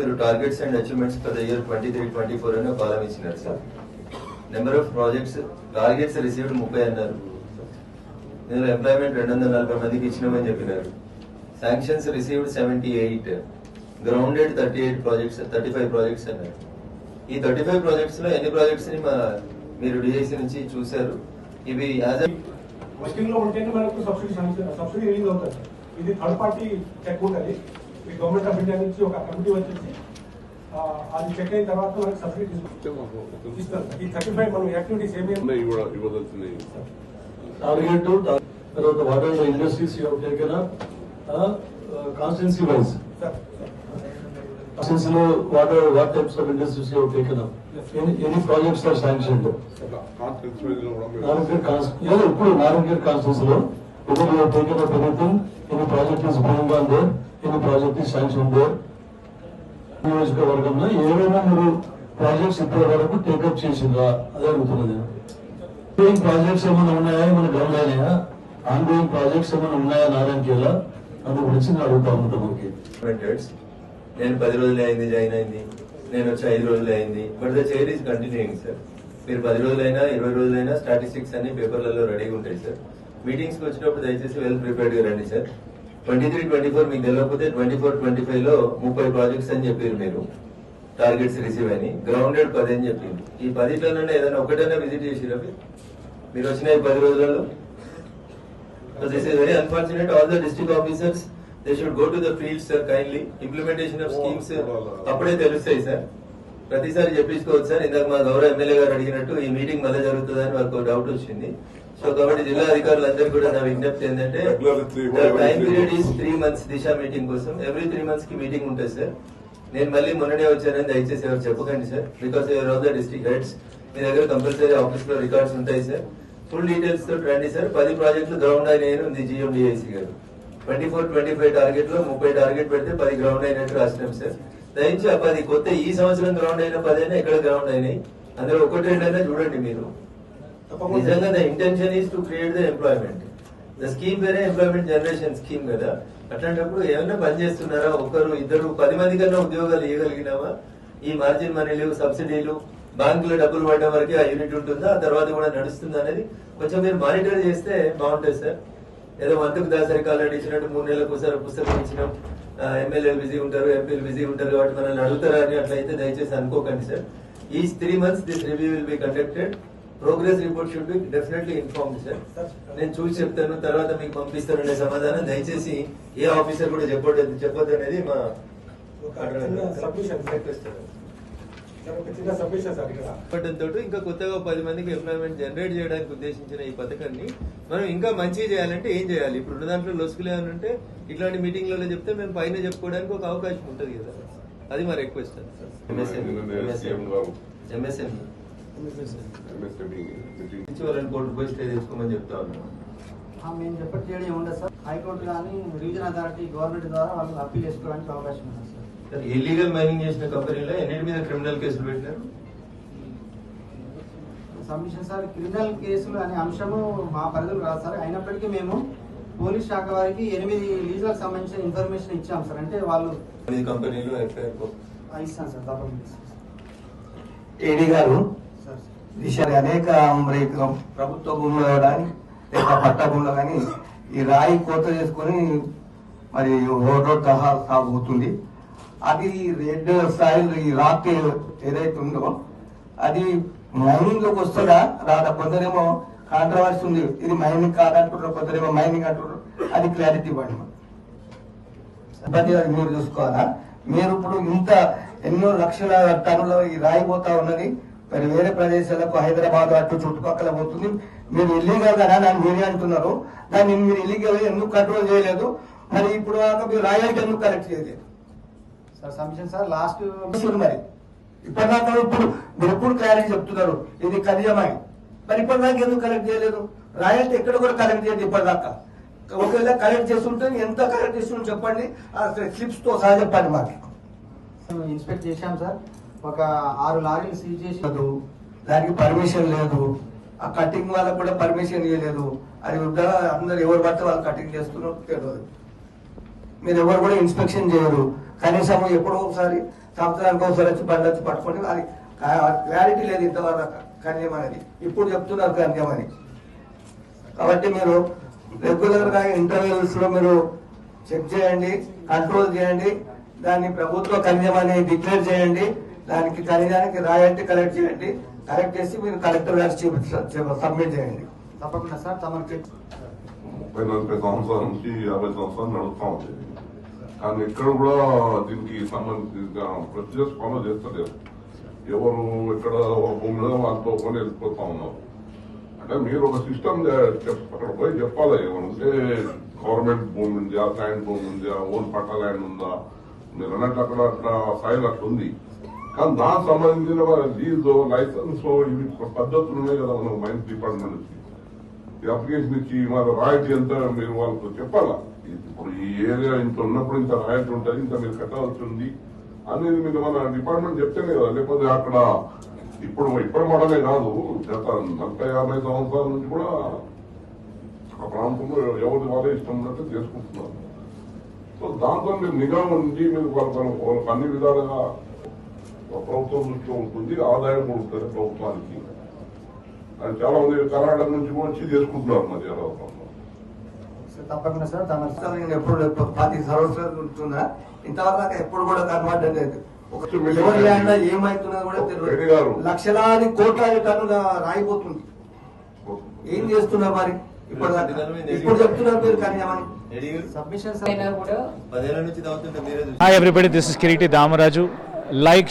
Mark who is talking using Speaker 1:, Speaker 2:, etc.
Speaker 1: మీరు targets and achievements for the year twenty three twenty four అని కాలం ఇచ్చినారు sir number of projects targets received ముప్పై అన్నారు. ఇందులో ఎంప్లాయ్మెంట్ రెండు వందల నలభై మందికి ఇచ్చినామని చెప్పినారు. Sanctions received seventy eight grounded thirty eight projects thirty five projects అన్నారు. ఈ థర్టీ ఫైవ్ ప్రాజెక్ట్స్లో ఎన్ని ప్రాజెక్ట్స్ని మీరు డిఐసి నుంచి చూశారు? ఇవి యాజ్
Speaker 2: వర్కింగ్లో ఉంటేనే మనకు సబ్సిడీ సబ్సిడీ రిలీజ్ అవుతుంది. ఇది థర్డ్ పార్టీ చెక్ ఉంటుంది. ఈ గవర్నమెంట్ ఆఫ్ ఇండియా నుంచి ఒక కమిటీ వచ్చేసి అది చెక్ అయిన తర్వాత సబ్సిడీ తీసుకుంటాం. ఈ థర్టీ ఫైవ్ మనం యాక్టివిటీస్ ఏమేమి
Speaker 3: ఇండస్ట్రీస్ కాన్స్టెన్సీ వైజ్ ఇప్పుడు నారాయణగిరి కాన్స్టెన్సీ లో ఉపయోగం taken up anything, any project is going on there, any project is sanctioned there. నియోజకవర్గంలో ఏమైనా మీరు ప్రాజెక్ట్స్ ఇప్పటి వరకు టేకప్ చేసిందా అదే అడుగుతున్నది ఆన్గోయింగ్ ప్రాజెక్ట్స్ ఏమైనా ఉన్నాయా? ఏమైనా డౌన్ ఆన్ ఆన్గోయింగ్ ప్రాజెక్ట్స్ ఏమైనా ఉన్నాయా నారాయణకేలా? అందు గురించి నేను అడుగుతా ఉంటాను
Speaker 1: నేను పది రోజులు అయింది జాయిన్ అయింది. నేను వచ్చి ఐదు రోజులు అయింది. But the chair is continuing sir మీరు పది రోజులైనా ఇరవై రోజులైనా స్టాటిస్టిక్స్ అన్ని పేపర్లలో రెడీగా ఉంటాయి సార్ మీటింగ్స్కి వచ్చినప్పుడు దయచేసి వెల్ ప్రిపేర్డ్గా రండి sir. Twenty three twenty four మీకు తెలియకపోతే ట్వంటీ ఫోర్ ట్వంటీ ఫైవ్లో ముప్పై ప్రాజెక్ట్స్ అని చెప్పారు మీరు. టార్గెట్స్ రిసీవ్ అని గ్రౌండెడ్ పది అని చెప్పింది ఈ పదిట్లోనే ఏదైనా ఒకటైనా విజిట్ చేసిరా మీరు? వచ్చిన ఈ పది రోజులలో? Unfortunate. All the district officers, they should go to the field, sir, kindly. Implementation of schemes, sir, అప్పుడే తెలుస్తాయి సార్ ప్రతిసారి చెప్పించుకోవచ్చు సార్. ఇందాక మా గౌరవ ఎమ్మెల్యే గారు అడిగినట్టు ఈ మీటింగ్ మళ్ళీ జరుగుతుందని వాళ్ళకు డౌట్ వచ్చింది. సో కాబట్టి జిల్లా అధికారులందరూ కూడా నా విజ్ఞప్తి ఏంటంటే time period is three months Disha meeting కోసం. ఎవ్రీ త్రీ మంత్స్కి మీటింగ్ ఉంటుంది సార్. నేను మళ్ళీ మొన్ననే వచ్చానని దయచేసి ఎవరు చెప్పకండి sir. Because your of the district heads మీ దగ్గర కంపల్సరీ ఆఫీస్లో రికార్డ్స్ ఉంటాయి సార్. ఫుల్ డీటెయిల్స్తో రండి సార్. పది ప్రాజెక్టులు గ్రౌండ్ అయిన ఉంది జిఎండిఐసి గారు ట్వంటీ ఫోర్ ట్వంటీ ఫైవ్ టార్గెట్లో ముప్పై టార్గెట్ పెడితే పది గ్రౌండ్ అయినట్టు రాసినాం సార్. దయించి ఆ పది కొత్త ఈ సంవత్సరం గ్రౌండ్ అయిన పది అయినా ఎక్కడ గ్రౌండ్ అయినాయి? అందులో ఒకటి రెండైనా చూడండి మీరు. నిజంగా the intention is to create the employment the scheme వేరే ఎంప్లాయ్మెంట్ జనరేషన్ స్కీమ్ కదా. అట్లాంటప్పుడు ఏమైనా పని చేస్తున్నారా? ఒకరు ఇద్దరు పది మంది కన్నా ఉద్యోగాలు ఇవ్వగలిగినావా? ఈ మార్జిన్ మనీలు సబ్సిడీలు బ్యాంకులో డబ్బులు పడడం వరకే ఆ యూనిట్ ఉంటుందా? ఆ తర్వాత కూడా నడుస్తుందా అనేది కొంచెం మీరు మానిటర్ చేస్తే బాగుంటుంది సార్ ఏదో మంత్రికి దాసరి కాలం ఇచ్చినట్టు మూడు నెలలకు ఒకసారి పుస్తకం ఇచ్చినాం. ఎమ్మెల్యేలు బిజీ ఉంటారు ఎంపీలు బిజీ ఉంటారు కాబట్టి మనల్ని అడుగుతారా అని అట్లయితే దయచేసి అనుకోకండి సార్. ఈ three months this review will be conducted progress report should be definitely inform sir నేను చూసి చెప్తాను తర్వాత మీకు పంపిస్తాను అనే సమాధానం. దయచేసి ఏ ఆఫీసర్ కూడా చెప్పొద్దు చెప్పొద్దు అనేది మా
Speaker 2: సబ్మిషన్
Speaker 1: పట్టడంతో ఇంకా కొత్తగా పది మందికి ఎంప్లాయ్మెంట్ జనరేట్ చేయడానికి ఉద్దేశించిన ఈ పథకాన్ని మనం ఇంకా మంచి చేయాలంటే ఏం చేయాలి? ఇప్పుడు ఉన్న దాంట్లో లొసుకులు ఏమైనా ఉంటే ఇట్లాంటి మీటింగ్లలో చెప్తే మేము పైన చెప్పుకోవడానికి ఒక అవకాశం ఉంటుంది కదా అది మా రిక్వెస్ట్
Speaker 4: నిన్న సీఎం గారు
Speaker 1: ఎంఎస్ఎంఈ.
Speaker 4: MSME మీటింగ్
Speaker 1: ఇచ్చి వాళ్ళని కోర్టు పోయి స్టే తెచ్చుకోమని చెప్తా ఉన్నాం.
Speaker 5: మేము చెప్పటి చేయడం ఏమి ఉండదు సార్. హైకోర్టు కానీ రీజన్ అథారిటీ గవర్నమెంట్ ద్వారా వాళ్ళు అప్పీల్ చేసుకోవడానికి అవకాశం ఉంది సార్.
Speaker 1: ఇల్లీగల్ మైనింగ్ చేసిన కంపెనీలో ఎన్నిటి మీద క్రిమినల్ కేసులు పెట్టినారు?
Speaker 5: సబ్మిషన్ సార్ క్రిమినల్ కేసులు అనే అంశము మా పరిధిలో రాదు సార్. అయినప్పటికీ మేము పోలీస్ శాఖ వారికి ఎనిమిది లీజులకు సంబంధించిన ఇన్ఫర్మేషన్ ఇచ్చాం సార్. అంటే వాళ్ళు
Speaker 1: కంపెనీలు ఎఫ్ఐఆర్
Speaker 5: ఆ, ఇస్తాం సార్ తప్పకుండా
Speaker 6: ఏడీ గారు దిశని అనేక ప్రభుత్వ భూములు కానీ లేక పట్ట భూములు కానీ ఈ రాయి కోత చేసుకొని మరి రోడ్డు తహా సాగుతుంది. అది రెడ్ సాయిల్ ఈ రాక్ ఏదైతే ఉందో అది మైనింగ్లోకి వస్తుందా? రాదా? కొందరేమో కాంట్రవర్సీ ఉంది. ఇది మైనింగ్ కాదంటున్నారు కొందరేమో మైనింగ్ అంటున్నారు. అది క్లారిటీ ఇవ్వండి మీరు చూసుకోవాలా? మీరు ఇప్పుడు ఇంత ఎన్నో లక్షల టన్నుల ఈ రాయి పోతా ఉన్నది. మరి వేరే ప్రదేశాలకు హైదరాబాద్ అటు చుట్టుపక్కల పోతుంది. మీరు ఇల్లీగల్ కదా దాన్ని మీరే అంటున్నారు. దాన్ని మీరు ఇల్లీగల్ ఎందుకు కంట్రోల్ చేయలేదు? మరి ఇప్పుడు మీరు రాయానికి ఎందుకు కలెక్ట్ చేయలేదు?
Speaker 5: సార్ సబ్మిషన్ సార్ లాస్ట్
Speaker 6: మరి ఇప్పటిదాకా ఇప్పుడు మీరు ఎప్పుడు క్లారిటీ చెప్తున్నారు. ఇది కళ్యాణమై. మరి ఇప్పటిదాకా ఎందుకు కలెక్ట్ చేయలేదు? రాయల్టీ ఎక్కడ కూడా కలెక్ట్ చేయదు ఇప్పటిదాకా. ఒకవేళ కలెక్ట్ చేస్తుంటే ఎంత కలెక్ట్ చేస్తుంటే చెప్పండి. ఆ స్లిప్స్తో సహా చెప్పండి మాకు.
Speaker 5: ఇన్స్పెక్ట్ చేశాం సార్. ఒక ఆరు లారీలు సీజ్ చేసి
Speaker 6: దానికి పర్మిషన్ లేదు. ఆ కటింగ్ వాళ్ళకు కూడా పర్మిషన్ ఇవ్వలేదు. అది అందరు ఎవరు పడితే వాళ్ళు కటింగ్ చేస్తున్నారు తెలియదు. మీరు ఎవరు కూడా ఇన్స్పెక్షన్ చేయరు. కనీసం ఎప్పుడో ఒకసారి సంవత్సరానికి ఒకసారి వచ్చి బండి వచ్చి పట్టుకుంటే అది క్లారిటీ లేదు ఇంతవరకు. కన్యం అనేది. ఇప్పుడు చెప్తున్నారు కన్యం అని. కాబట్టి మీరు రెగ్యులర్గా ఇంటర్వ్యూస్లో మీరు చెక్ చేయండి కంట్రోల్ చేయండి దాన్ని ప్రభుత్వ ఖనిజం అని డిక్లేర్ చేయండి దానికి ఖనిజానికి రాయండి కలెక్ట్ చేయండి. కలెక్ట్ చేసి మీరు కలెక్టర్ గారికి చూపించ- సబ్మిట్ చేయండి.
Speaker 5: తప్పకుండా సార్ తమకు
Speaker 4: ముప్పై నలభై సంవత్సరాల నుంచి యాభై సంవత్సరాలు నడుస్తా ఉంది. కానీ ఎక్కడ కూడా దీనికి సంబంధించిన ప్రొసీజర్స్ ఫాలో చేస్తలేదు. ఎవరు ఎక్కడ భూమిలో వాళ్ళతో కొని వెళ్ళిపోతా ఉన్నారు. అంటే మీరు ఒక సిస్టమ్ అక్కడ పోయి చెప్పాలి ఏమంటే గవర్నమెంట్ భూమి ఉందా ల్యాండ్ భూమి ఉందా ఓన్ పట్ట ల్యాండ్ ఉందా? మీరు అన్నట్టు అక్కడ అట్లా ఫైల్ అట్లా ఉంది కానీ దానికి సంబంధించిన లీజు లైసెన్స్ ఇవి పద్ధతులు ఉన్నాయి కదా మన మైన్స్ డిపార్ట్మెంట్ నుంచి అప్లికేషన్ ఇచ్చి మరి రాయితీ ఎంత మీరు వాళ్ళకు చెప్పాలా? ఇప్పుడు ఈ ఏరియా ఇంత ఉన్నప్పుడు ఇంత రాయల్టీ ఉంటుంది ఇంత మీరు కట్టాల్సి ఉంది అనేది మీరు మన డిపార్ట్మెంట్ చెప్తేనే కదా. లేకపోతే అక్కడ ఇప్పుడు ఇప్పుడు మోడలే కాదు గత నలభై యాభై సంవత్సరాల నుంచి కూడా ఆ ప్రాంతంలో ఎవరి వాళ్ళే ఇష్టం ఉన్నట్టు చేసుకుంటున్నారు. సో దాంతో మీరు నిఘా ఉండి మీరు వాళ్ళకి అన్ని విధాలుగా ప్రభుత్వం దృష్టిలో ఉంటుంది ఆదాయం కూడా ఉంటుంది ప్రభుత్వానికి. అది చాలా మంది కర్ణాటక నుంచి కూడా వచ్చి చేసుకుంటున్నారు మరి ఎలా
Speaker 5: తప్పకుండా సార్ తమ
Speaker 6: నేను ఎప్పుడు సంవత్సరాలు ఇంతవరకు ఎప్పుడు కూడా కనబడ్డ లేదు ఒక ఎవరి ల్యాండ్ ఏమైతున్నదో కూడా
Speaker 4: రెడ్డి గారు.
Speaker 6: తెలియదు లక్షలాది కోట్లాది టన్నుల రాయిపోతుంది. ఏం చేస్తున్నారు మరి? ఇప్పుడు ఇప్పుడు చెప్తున్నారు మీరు కన్యామని
Speaker 1: ఎడిగి
Speaker 5: సబ్మిషన్
Speaker 7: అయినా కూడా
Speaker 1: పదేళ్ళ నుంచి తాగుతుంటే మీరే చూసి
Speaker 8: Hi everybody, this is Kiriti Damaraju. Like,